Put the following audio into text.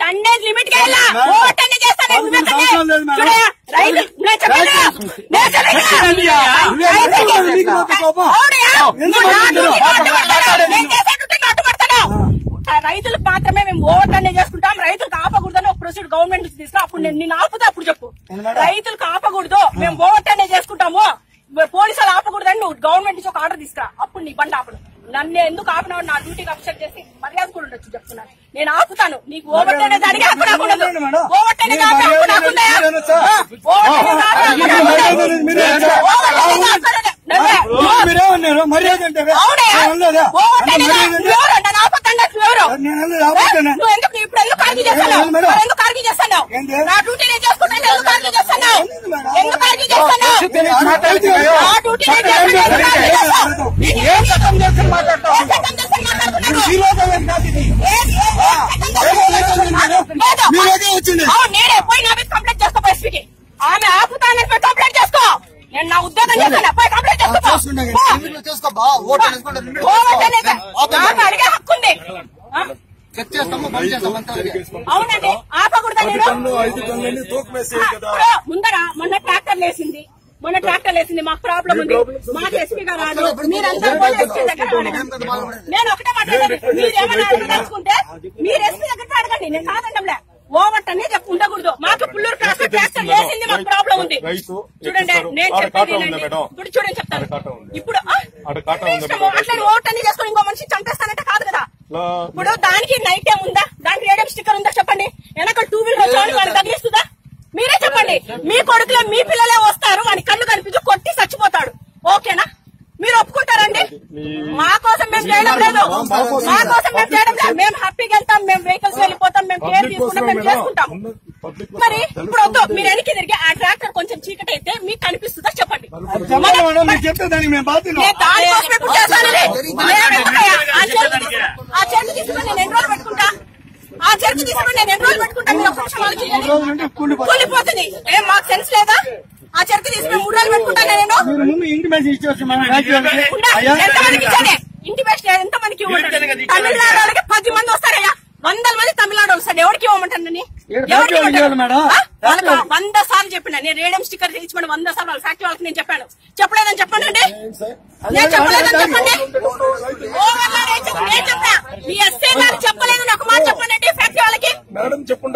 Tonnage లిమిట్కి వెళ్ళా చేస్తాను రైతు నేను ఆపుతా అప్పుడు చెప్పు. రైతులకు ఆపకూడదు. మేము అనే చేసుకుంటాము. పోలీసులు ఆపకూడదని నువ్వు గవర్నమెంట్ నుంచి ఒక ఆర్డర్ తీసుకురా. అప్పుడు నీ బండి ఆపడు నన్ను ఎందుకు ఆపినావు నా డ్యూటీకి అప్సెట్ చేసి మర్యాద కూడా ఉండొచ్చు చెప్తున్నాను నేను ఆపుతాను. నీకు ఓవర్ అనేది అడిగే హక్కు నాకు ఉండదు ఓవర్ అనేది ఆపే హక్కు నాకు ఉందా? ఆ, ఓవర్ అనేది ఆపే హక్కు నాకు ఉందా? ఓవర్ అనేది ఆపే నువ్వే. మీరేమన్నారు మర్యాద అంటే అవునయ్యా. ఓవర్ అనేది ఎవరు? నన్ను ఆపొద్దన్నా ఎవరు? నువ్వు ఎందుకు ఇప్పుడు ఎందుకు చేస్తున్నావు ఆర్గ్యూ చేస్తున్నావు? నా డ్యూటీ నేను చేసుకుంటాను ఎందుకు ఆర్గ్యూ చేస్తున్నావు? ఎందుకు ఆర్గ్యూ చేస్తున్నావు? నా డ్యూటీ చేసుకుంటాను? ఏం చట్టం చేసి మాట్లాడతావు? పోయి నా మీద కంప్లైంట్ చేసుకో పరిస్థితికి ఆమె ఆపుతానని పోయి కంప్లైంట్ చేసుకో. నేను నా ఉద్యోగం చేస్తాను కంప్లైంట్ చేసుకో. నాకు అడిగే హక్కు ఉంది. అవునండి. ఐదు టన్నులని కదా. ముందర మొన్న ట్రాక్టర్ లేసింది. మొన్న ట్రాక్టర్ లేసింది. మాకు ప్రాబ్లం ఉంది. మాకు ఎస్పీ గారు రాడు ఎస్పీ దగ్గర. నేను ఒకటే మాట్లాడాను మీరేమైనా అడగదలుచుకుంటే మీరు ఎస్పీ దగ్గర అడగండి. నేను కాదండంలే. ఓవర్ అనే చెప్పు ఉండకూడదు. మాకు పుల్లూరు క్రాస్ ట్రాక్టర్ లేసింది మాకు ప్రాబ్లం ఉంది. చూడండి. నేను చెప్పేది? ఇప్పుడు చూడండి చెప్తాను. ఇప్పుడు? అట్లా అన్ని చేసుకొని ఇంకో మనిషి చంపేస్తానంటే కాదు కదా. ఇప్పుడు దానికి నైట్ టైం ఉందా దానికి రేడియం స్టిక్కర్ ఉందా చెప్పండి. వాడిని తగిలిస్తుందా? మీరే చెప్పండి. మీ కొడుకులే మీ పిల్లలే వస్తారు వాని కళ్ళు కనిపించి కొట్టి చచ్చిపోతాడు. ఓకేనా? మీరు ఒప్పుకుంటారండి? మా కోసం మేము చేయడం లేదు. మా కోసం మేము చేయడం లేదు. మేము హ్యాపీగా వెళ్తాం మేము వెహికల్స్ వెళ్ళిపోతాం మేము కేర్ తీసుకుంటాం మేము. చేసుకుంటాం. మరి. ఇప్పుడు వద్దు మీరు వెనక్కి తిరిగి ఆ ట్రాక్టర్ కొంచెం చీకటి అయితే మీకు కనిపిస్తుందా? చెప్పండి. దానికోసమే ఎందుకయ్యా? ఆ చెరుకు తీసుకుని- ఆ చెరుకు తీసుకుని నేను ఎన్ని రోజులు పెట్టుకుంటా ఆ చెరుకు తీసుకుని నేను ఎన్ని రోజులు పెట్టుకుంటా మీరు ఒక నిమిషం ఆలోచించండి. రోజులు అంటే కూలిపోతుంది. ఏం మాకు సెన్స్ లేదా? ఆ చెరుకు తీసుకుని మూడు రోజులు పెట్టుకుంటాను నేను? ఇంటిమేషన్ ఎంత మందికి తమిళనాడు వాళ్ళకి పది మంది వస్తారయ్యా వందల మంది తమిళనాడు వస్తారు. ఎవరికి ఇవ్వమంటాను? వాళ్ళకి. వంద సార్లు చెప్పిన. నేను రేడియం స్టిక్కర్ తీయించమని వంద సార్లు వాళ్ళ ఫ్యాక్టరీ వాళ్ళకి నేను చెప్పాను. చెప్పలేదని చెప్పండి. నేను చెప్పలేదని చెప్పండి ఓవర్లోడ్ ఏం చెప్ప- నేను చెప్పా మీ ఎస్ఏ గారు చెప్పలేదు నాకు మాట చెప్పండి ఫ్యాక్టరీ వాళ్ళకి మేడం చెప్పుంటారు రోడ్ల మీద పెట్టించండి ట్రాక్